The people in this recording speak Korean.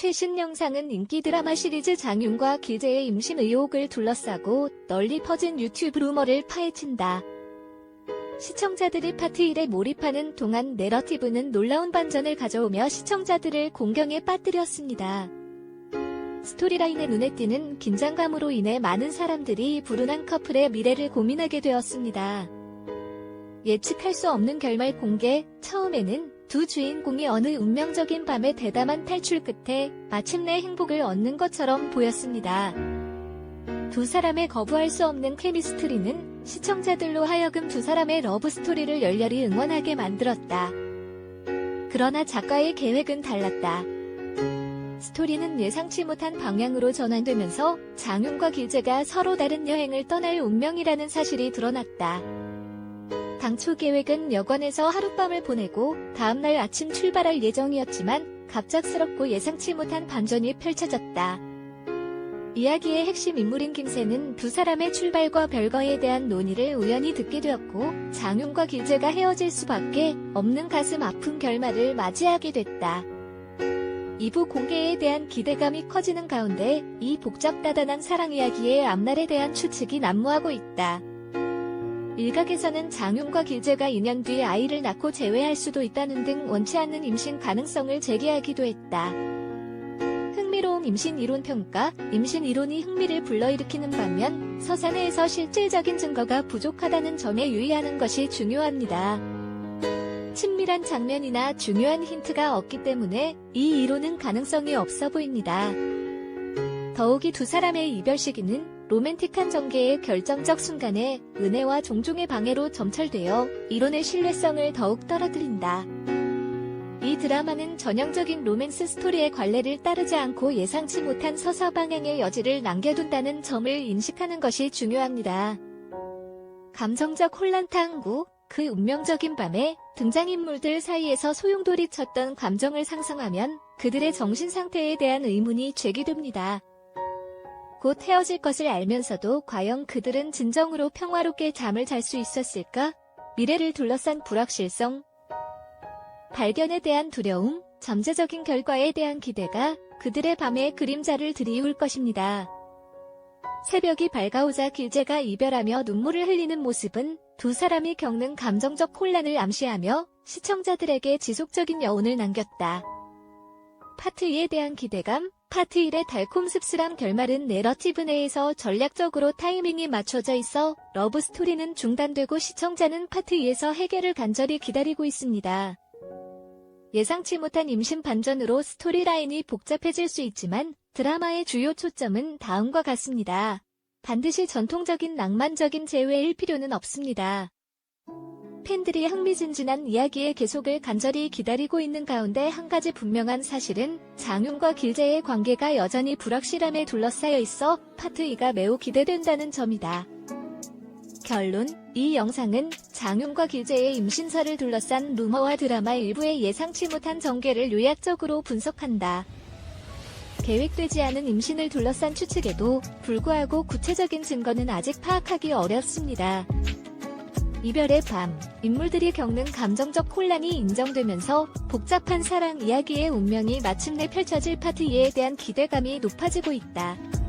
최신 영상은 인기 드라마 시리즈 장윤과 길재의 임신 의혹을 둘러싸고 널리 퍼진 유튜브 루머를 파헤친다. 시청자들이 파트 1에 몰입하는 동안 내러티브는 놀라운 반전을 가져오며 시청자들을 공경에 빠뜨렸습니다. 스토리라인에 눈에 띄는 긴장감으로 인해 많은 사람들이 불운한 커플의 미래를 고민하게 되었습니다. 예측할 수 없는 결말 공개, 처음에는 두 주인공이 어느 운명적인 밤의 대담한 탈출 끝에 마침내 행복을 얻는 것처럼 보였습니다. 두 사람의 거부할 수 없는 케미스트리는 시청자들로 하여금 두 사람의 러브스토리를 열렬히 응원하게 만들었다. 그러나 작가의 계획은 달랐다. 스토리는 예상치 못한 방향으로 전환되면서 장윤과 길재가 서로 다른 여행을 떠날 운명이라는 사실이 드러났다. 당초 계획은 여관에서 하룻밤을 보내고 다음날 아침 출발할 예정이었지만 갑작스럽고 예상치 못한 반전이 펼쳐졌다. 이야기의 핵심 인물인 김새는 두 사람의 출발과 별거에 대한 논의를 우연히 듣게 되었고 장윤과 길재가 헤어질 수밖에 없는 가슴 아픈 결말을 맞이하게 됐다. 2부 공개에 대한 기대감이 커지는 가운데 이 복잡다단한 사랑 이야기의 앞날에 대한 추측이 난무하고 있다. 일각에서는 장윤과 길재가 2년 뒤 아이를 낳고 재회할 수도 있다는 등 원치 않는 임신 가능성을 제기하기도 했다. 흥미로운 임신 이론 평가, 임신 이론이 흥미를 불러일으키는 반면 서사내에서 실질적인 증거가 부족하다는 점에 유의하는 것이 중요합니다. 친밀한 장면이나 중요한 힌트가 없기 때문에 이 이론은 가능성이 없어 보입니다. 더욱이 두 사람의 이별 시기는 로맨틱한 전개의 결정적 순간에 은혜와 종종의 방해로 점철되어 이론의 신뢰성을 더욱 떨어뜨린다. 이 드라마는 전형적인 로맨스 스토리의 관례를 따르지 않고 예상치 못한 서사 방향의 여지를 남겨둔다는 점을 인식하는 것이 중요합니다. 감정적 혼란 탐구, 그 운명적인 밤에 등장인물들 사이에서 소용돌이 쳤던 감정을 상상하면 그들의 정신 상태에 대한 의문이 제기됩니다. 곧 헤어질 것을 알면서도 과연 그들은 진정으로 평화롭게 잠을 잘 수 있었을까? 미래를 둘러싼 불확실성, 발견에 대한 두려움, 잠재적인 결과에 대한 기대가 그들의 밤에 그림자를 들이울 것입니다. 새벽이 밝아오자 길재가 이별하며 눈물을 흘리는 모습은 두 사람이 겪는 감정적 혼란을 암시하며 시청자들에게 지속적인 여운을 남겼다. 파트 2에 대한 기대감, 파트 1의 달콤 씁쓸한 결말은 내러티브 내에서 전략적으로 타이밍이 맞춰져 있어 러브 스토리는 중단되고 시청자는 파트 2에서 해결을 간절히 기다리고 있습니다. 예상치 못한 임신 반전으로 스토리라인이 복잡해질 수 있지만 드라마의 주요 초점은 다음과 같습니다. 반드시 전통적인 낭만적인 재회일 필요는 없습니다. 팬들이 흥미진진한 이야기의 계속을 간절히 기다리고 있는 가운데 한 가지 분명한 사실은 장윤과 길재의 관계가 여전히 불확실함에 둘러싸여 있어 파트 2가 매우 기대된다는 점이다. 결론, 이 영상은 장윤과 길재의 임신설을 둘러싼 루머와 드라마 일부의 예상치 못한 전개를 요약적으로 분석한다. 계획되지 않은 임신을 둘러싼 추측에도 불구하고 구체적인 증거는 아직 파악하기 어렵습니다. 이별의 밤, 인물들이 겪는 감정적 혼란이 인정되면서 복잡한 사랑 이야기의 운명이 마침내 펼쳐질 파트 2에 대한 기대감이 높아지고 있다.